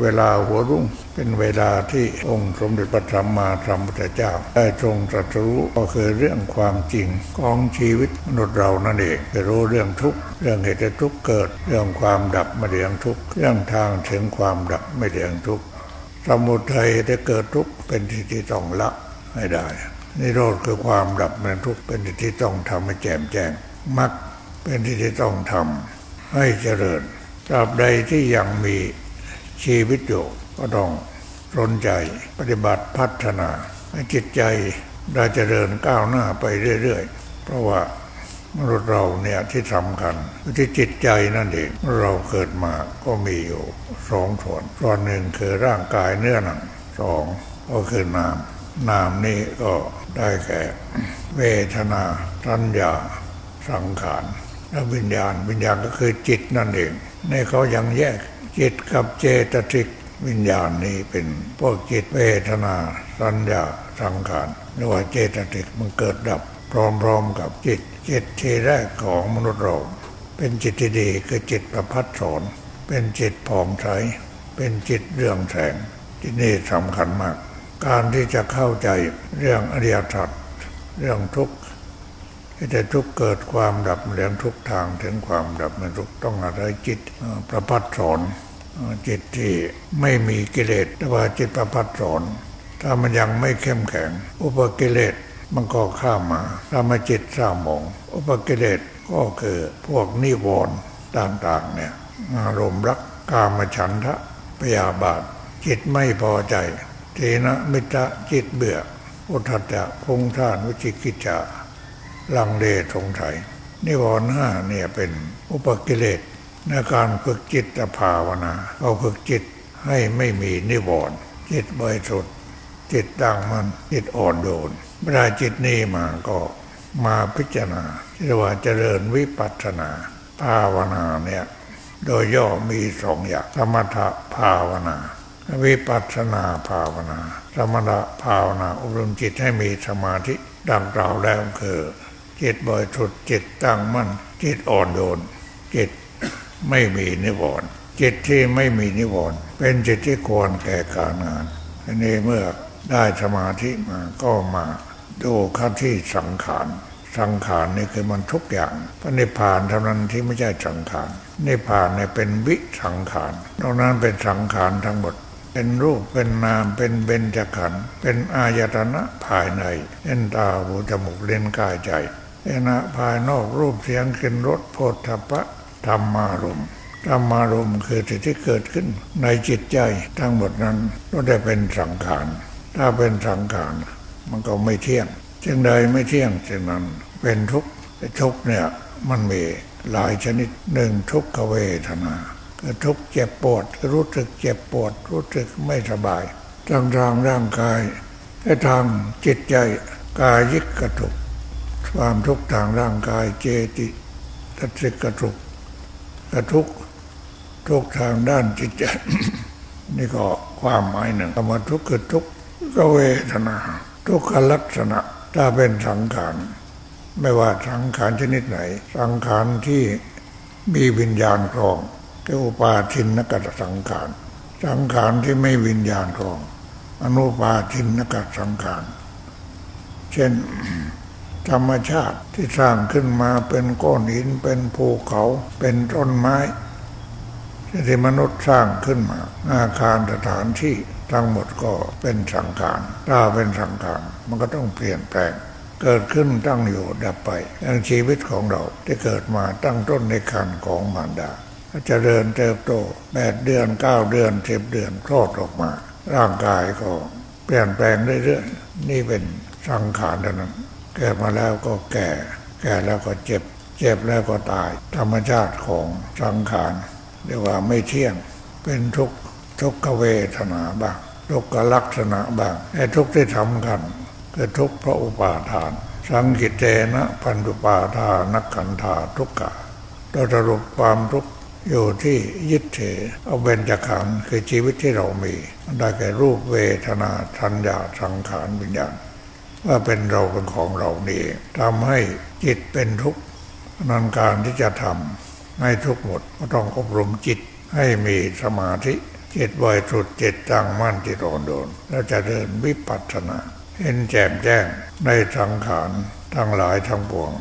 เวลาหัวรุ่งเป็นเวลาที่องค์สมเด็จพระสัมมาสัมพุทธเจ้า ได้ทรงตรัสรู้ก็คือเรื่องความจริงของชีวิตมนุษย์เรานั่นเองจะรู้เรื่องทุกข์เรื่องเหตุทุกข์เกิด เรื่องความดับไม่เรียงทุกข์เรื่องทางถึงความดับไม่เรียงทุกข์สมุทัยได้เกิดทุกข์เป็นที่ที่ต้องละให้ได้นิโรธคือความดับมันทุกข์เป็นที่ที่ต้องทำให้แจ่มแจ้งมรรคเป็นที่ที่ต้องทำให้เจริญตราบใดที่ยังมี ชีวิตอยู่ก็ต้องสนใจปฏิบัติพัฒนา ให้จิตใจได้เจริญก้าวหน้าไปเรื่อยๆ เพราะว่ามนุษย์เราเนี่ยที่สำคัญคือที่จิตใจนั่นเองเราเกิดมาก็มีอยู่สองส่วนส่วนหนึ่งคือร่างกายเนื้อหนังสองก็คือนาม นามนี่ก็ได้แก่ เวทนาสัญญาสังขารและวิญญาณ วิญญาณก็คือจิตนั่นเองในเขายังแยก จิตกับเจตสิกวิญญาณนี้เป็นพวกจิตเวทนา สัญญาสังขารหรือว่าเจตสิกมันเกิดดับ พร้อมๆกับจิต จิตที่แรกของมนุษย์เราเป็นจิตที่ดีคือจิตประพัดสอนเป็นจิตผ่องใสเป็นจิตเรื่องแสงที่นี่สำคัญมาก การที่จะเข้าใจเรื่องอริยสัจเรื่องทุกข์ที่จะทุกข์เกิดความดับเรื่องทุกทางถึงความดับมันทุกต้องอาศัยจิตประพัดสอน จิตที่ไม่มีกิเลสแต่ว่าจิตประพัดสอนถ้ามันยังไม่เข้มแข็ง อุปกิเลสมันก็ข้ามมาถ้ามาจิตเศร้าหมองอุปกิเลสก็คือพวกนิวรณ์ต่างๆเนี่ยอารมณ์รักกามฉันทะพยาบาท จิตไม่พอใจเทนะมิตรจิตเบื่ออุทธัจจะพงท่านวิจิกิจจาลังเลสงสัยนิวรณ์ห้าเนี่ยเป็นอุปกิเลส ในการฝึกจิตภาวนาเอาฝึกจิตให้ไม่มีนิวรณ์จิตบริสุทธิ์จิตตั้งมันจิตอ่อนโยนเวลาจิตนี้มาก็มาพิจารณาที่เรียกว่าเจริญวิปัสสนา ภาวนาเนี่ยโดยย่อมีสองอย่างสมถภาวนา วิปัสสนาภาวนา สมถภาวนาอบรมจิตให้มีสมาธิดังกล่าวแล้วคือ จิตบริสุทธิ์จิตตั้งมั่นจิตอ่อนโยนจิต ไม่มีนิวรณ์จิตที่ไม่มีนิวรณ์เป็นจิตที่ควรแก่การงานอันนี้เมื่อได้สมาธิมาก็มาดูข้าที่สังขารสังขารนี่คือมันทุกอย่างพระนิพพานเท่านั้นที่ไม่ใช่สังขารนิพพานเนี่ยเป็นวิสังขารนอกนั้นเป็นสังขารทั้งหมด เป็นรูปเป็นนามเป็นเบญจขันธ์เป็นอายตนะภายในเอ็นตาหูจมูกเล่นกายใจเอ็นะภายนอกรูปเสียงกลิ่นรสโผฏฐัพพะ ธรรมารมณ์ธรรมารมณ์คือสิ่งที่เกิดขึ้นในจิตใจทั้งหมดนั้นก็ได้เป็นสังขาร ถ้าเป็นสังขาร มันก็ไม่เที่ยงจึงใดไม่เที่ยงจึงนั้นเป็นทุกข์แต่ทุกข์เนี่ยมันมีหลายชนิดหนึ่งทุกขเวทนาคือทุกข์เจ็บปวดรู้สึกเจ็บปวด รู้สึกไม่สบายทางทางร่างกายและทางจิตใจกายิกกระทุกความทุกข์ทางร่างกายเจติตสิกกระทุกข กระทุกทุกทางด้านจิตใจนี่ก็ความหมายหนึ่งคำว่าทุกข์คือทุกข์ก็เวทนา ทุกขลักษณะถ้าเป็นสังขารไม่ว่าสังขารชนิดไหน สังขารที่มีวิญญาณครองเรียกอุปาทินนกสังขารสังขารที่ไม่วิญญาณครอง อนุปาทินนกสังขารเช่น ธรรมชาติที่สร้างขึ้นมาเป็นก้อนหินเป็นภูเขาเป็นต้นไม้ที่มนุษย์สร้างขึ้นมา อาคารสถานที่ทั้งหมดก็เป็นสังขารถ้าเป็นสังขารมันก็ต้องเปลี่ยนแปลง เกิดขึ้นตั้งอยู่ดับไปอย่างชีวิตของเราที่เกิดมาตั้งต้นในคันของมารดาจเจริญเติบโตแปดเดือนเก้าเดือนสิบเดือนคลอดออกมา ร่างกายก็เปลี่ยนแปลงเรื่อยๆนี่เป็นสังขารเท่านั้น เกิดมาแล้วก็แก่ แก่แล้วก็เจ็บ เจ็บแล้วก็ตาย ธรรมชาติของสังขารเรียกว่าไม่เที่ยง เป็นทุกทุกขเวทนาบ้าง ทุกขลักษณะบ้างไอ้ทุกที่ทำกันคือทุกเพราะอุปาทาน สังกิตเตนะพันธุปาทานักขันธาทุกขะโดยสรุปความทุกข์อยู่ที่ยึดถือเอาเบญจขันธ์คือชีวิตที่เรามี ได้แก่รูปเวทนาสัญญาสังขารวิญญาณ ว่าเป็นเราเป็นของเรานี่ทำให้จิตเป็นทุกข์นันการที่จะทำให้ทุกข์หมดก็ต้องอบรมจิตให้มีสมาธิจิตบริสุทธิ์จิตตั้งมั่นจิตอ่อนโดนแล้วจะเดินวิปัสสนา เห็นแจ่มแจ้งในสังขารทั้งหลายทั้งปวง